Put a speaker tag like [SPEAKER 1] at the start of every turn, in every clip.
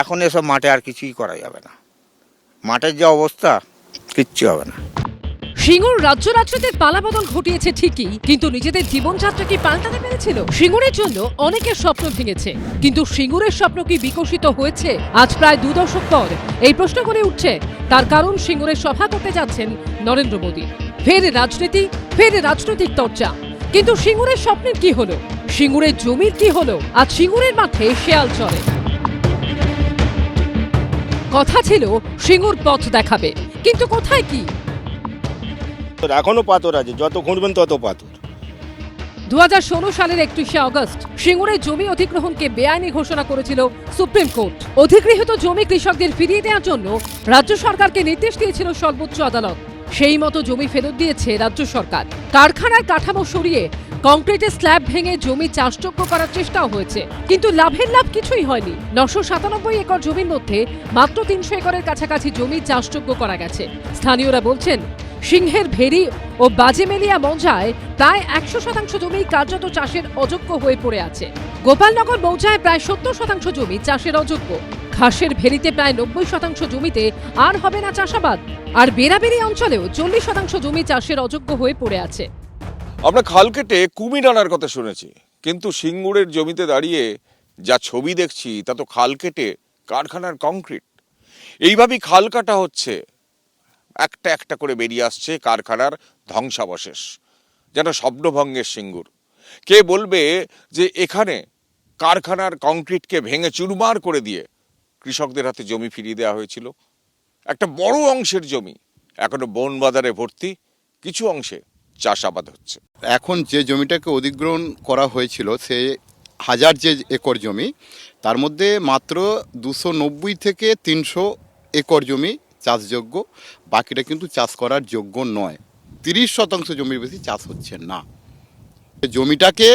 [SPEAKER 1] এখন এসব মাঠে আর কিছুই করা যাবে না। মাঠের যে অবস্থা, কিচ্ছু হবে না।
[SPEAKER 2] সিঙ্গুর রাজ্য রাজ্যদের পালাবদল ঘটিয়েছে ঠিকই, কিন্তু নিজেদের জীবনযাত্রা কি পাল্টাতে পেরেছিল? সিঙ্গুরের জন্য অনেকের স্বপ্ন ভেঙেছে, কিন্তু সিঙ্গুরের স্বপ্ন কি বিকশিত হয়েছে? আজ প্রায় দু দশক পর এই প্রশ্ন করে উঠছে, তার কারণ সিঙ্গুরের সভা করতে যাচ্ছেন নরেন্দ্র মোদী। ফের রাজনীতি, ফের রাজনৈতিক চর্চা কিন্তু সিঙ্গুরের স্বপ্নের কি হলো? সিঙ্গুরের জমির কি হলো? আজ সিঙ্গুরের মাঠে শেয়াল চলে কথা ছিল সিঙ্গুর পথ দেখাবে। কিন্তু কোথায় কি?
[SPEAKER 3] এখনও পাথর আছে যত খুঁড়বেন তত পাথর।
[SPEAKER 2] দু হাজার ষোলো সালের একত্রিশে অগস্ট সিঙ্গুরের জমি অধিগ্রহণকে বেআইনি ঘোষণা করেছিল সুপ্রিম কোর্ট। অধিগৃহীত জমি কৃষকদের ফিরিয়ে দেওয়ার জন্য রাজ্য সরকারকে নির্দেশ দিয়েছিল সর্বোচ্চ আদালত। সেই মতো জমি ফেরত দিয়েছে রাজ্য সরকার। কারখানার কাঠামো সরিয়ে কংক্রিটের স্ল্যাব ভেঙে জমি চাষযোগ্য করার চেষ্টাও হয়েছে। কিন্তু লাভের লাভ কিছুই হয়নি। নশো সাতানব্বই একর জমির মধ্যে মাত্র তিনশো একরের কাছাকাছি জমি চাষযোগ্য করা গেছে। স্থানীয়রা বলছেন, সিংহের ভেরি ও বাজেমেলিয়া মৌজায় প্রায় একশো শতাংশ জমি কার্যত চাষের অযোগ্য হয়ে পড়ে আছে। গোপালনগর মৌজায় প্রায় সত্তর শতাংশ জমি চাষের অযোগ্য। ঘাসের ভেরিতে প্রায় নব্বই শতাংশ জমিতে আর হবে না চাষাবাদ। আর বেরাবেরি অঞ্চলেও চল্লিশ শতাংশ জমি চাষের অযোগ্য হয়ে পড়ে আছে।
[SPEAKER 4] আমরা খাল কেটে কুমির আনার কথা শুনেছি, কিন্তু সিঙ্গুরের জমিতে দাঁড়িয়ে যা ছবি দেখছি, তা তো খাল কেটে কারখানার কংক্রিট। এইভাবেই খাল কাটা হচ্ছে। একটা একটা করে বেরিয়ে আসছে কারখানার ধ্বংসাবশেষ, যেন স্বপ্নভঙ্গের সিঙ্গুর। কে বলবে যে এখানে কারখানার কংক্রিটকে ভেঙে চুরমার করে দিয়ে কৃষকদের হাতে জমি ফিরিয়ে দেওয়া হয়েছিল। একটা বড় অংশের জমি, এখনও বন বাজারে ভর্তি, কিছু অংশে চাষাবাদ হচ্ছে।
[SPEAKER 5] এখন যে জমিটাকে অধিগ্রহণ করা হয়েছিল, সে হাজার যে একর জমি, তার মধ্যে মাত্র দুশো নব্বই থেকে তিনশো একর জমি চাষযোগ্য, বাকিটা কিন্তু চাষ করার যোগ্য নয়। তিরিশ শতাংশ জমির বেশি চাষ হচ্ছে না। জমিটাকে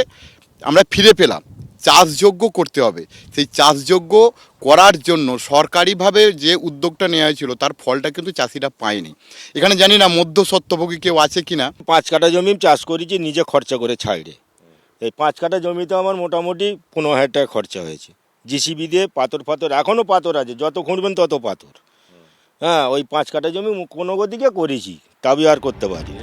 [SPEAKER 5] আমরা ফিরে পেলাম। চাষযোগ্য করতে হবে। সেই চাষযোগ্য করার জন্য সরকারিভাবে যে উদ্যোগটা নেওয়া হয়েছিল, তার ফলটা কিন্তু চাষিরা পায়নি। এখানে জানি না মধ্যস্বত্বভোগী কেউ আছে কি না
[SPEAKER 3] পাঁচ কাঠা জমি চাষ করেছি, নিজে খরচা করে ছাইড়ে। এই পাঁচ কাঠা জমিতে আমার মোটামুটি পনেরো হাজার টাকা খরচা হয়েছে। জিসিবি দিয়ে পাথর ফাথর এখনও পাথর আছে, যত খুঁড়বেন তত পাথর। হ্যাঁ ওই পাঁচ কাঠা জমি কোনো গতিকে করেছি তাবি আর করতে পারি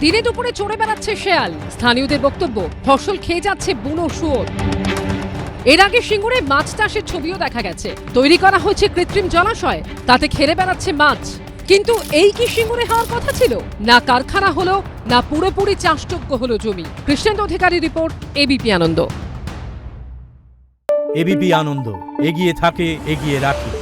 [SPEAKER 2] দিনে দুপুরে চড়ে বেড়াচ্ছে শেয়াল। স্থানীয়দের বক্তব্য ফসল খেয়ে যাচ্ছে বুনো শুয়োর। এর আগে সিঙ্গুরে মাছ চাষের ছবিও দেখা গেছে। তৈরি করা হয়েছে কৃত্রিম জলাশয় তাতে খেলে বেড়াচ্ছে মাছ। কিন্তু এই কি সিঙ্গুরে হওয়ার কথা ছিল? না কারখানা হলো না পুরোপুরি চাষযোগ্য হলো জমি। Krishnendra Adhikari report ABP Ananda.
[SPEAKER 6] ABP Ananda এগিয়ে থাকে এগিয়ে রাখে।